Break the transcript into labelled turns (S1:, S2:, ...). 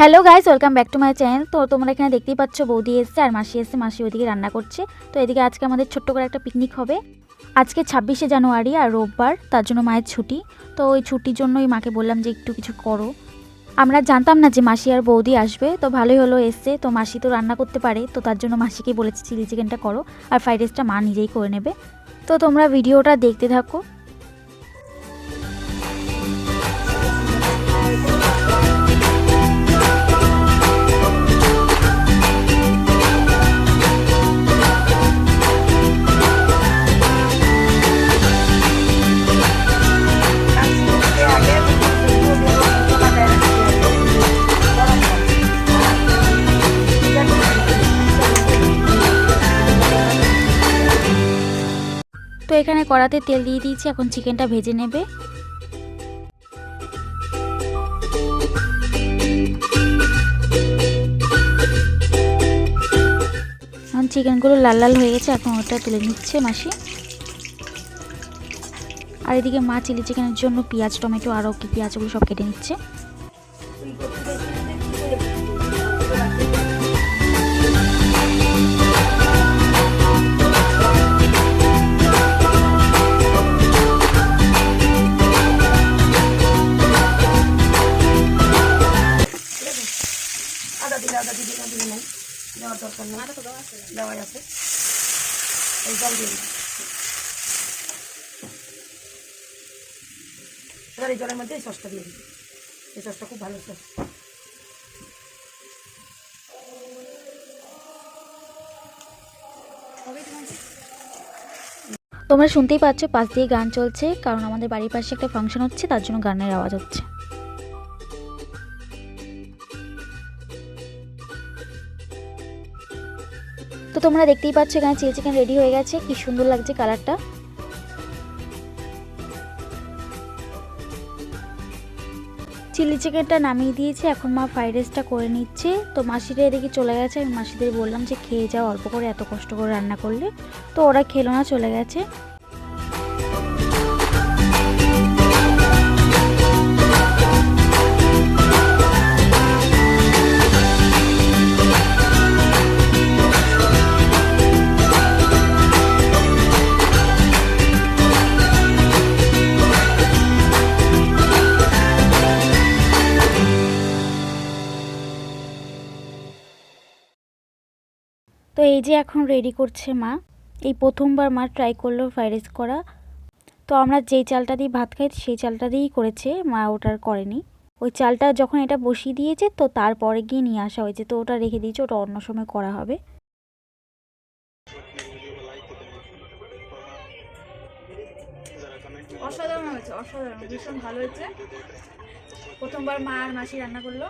S1: Hello guys welcome back to my channel তো তোমরা এখানে দেখতেই পাচ্ছ, বৌদি এসছে আর মাসি এসছে, মাসি ওইদিকে রান্না করছে। তো এদিকে আজকে আমাদের ছোট্ট করে একটা পিকনিক হবে। আজকে ছাব্বিশে জানুয়ারি আর রোববার, তার জন্য মায়ের ছুটি। তো ওই ছুটির জন্যই মাকে বললাম যে একটু কিছু করো। আমরা জানতাম না যে মাসি আর বৌদি আসবে, তো ভালোই হলো এসছে। তো মাসি তো রান্না করতে পারে, তো তার জন্য মাসিকেই বলেছি চিলি চিকেনটা করো। আর ফ্রাইড রাইসটা মা নিজেই করে নেবে। তো তোমরা ভিডিওটা দেখতে থাকো। তো এখানে কড়াতে তেল দিয়ে দিয়েছি, এখন চিকেনটা ভেজে নেবে। এখন চিকেনগুলো লাল লাল হয়ে গেছে, এখন ওটা তুলে নিচ্ছে মাসি। আর এদিকে মা চিলি চিকেনের জন্য পেঁয়াজ, টমেটো, আরও কি পেঁয়াজগুলো সব কেটে নিচ্ছে।
S2: আদা দিলে আদা দিদি না দিলে নাই। দেওয়ার দরকার নেই দেওয়াই আছে। এই জল দিয়ে এবার এই জলের মধ্যে এই সসটা দিয়ে দিই এই সসটা খুব ভালো সস।
S1: তোমরা শুনতেই পাচ্ছ পাশ দিয়ে গান চলছে কারণ আমাদের বাড়ির পাশে একটা ফাংশন হচ্ছে তার জন্য গানের আওয়াজ হচ্ছে। তো তোমরা দেখতেই পাচ্ছ এখানে চিলি চিকেন রেডি হয়ে গেছে। কি সুন্দর লাগছে কালারটা। চিলি চিকেনটা নামিয়ে দিয়েছে, এখন মা ফ্রাইড রাইসটা করে নিচ্ছে। তো মাসিরা এদিকে চলে গেছে, আমি মাসিদের বললাম যে খেয়ে যাও, অল্প করে এত কষ্ট করে রান্না করলে। তো ওরা খেলো না, চলে গেছে। তো এই যে এখন রেডি করছে মা, এই প্রথমবার মা ট্রাই করল ফ্রাইড রাইস করা। তো আমরা যেই চালটা দিয়ে ভাত খাই, সেই চালটা দিয়েই করেছে, মা ওটার করেনি। ওই চালটা যখন এটা বসিয়ে দিয়েছে, তো তারপরে গিয়ে নিয়ে আসা হয়েছে। তো ওটা রেখে দিয়েছে, ওটা অন্য সময় করা হবে।
S3: অসাধারণ হয়েছে, অসাধারণ, ভীষণ ভালো হয়েছে। প্রথমবার মা আর মাসি রান্না করল।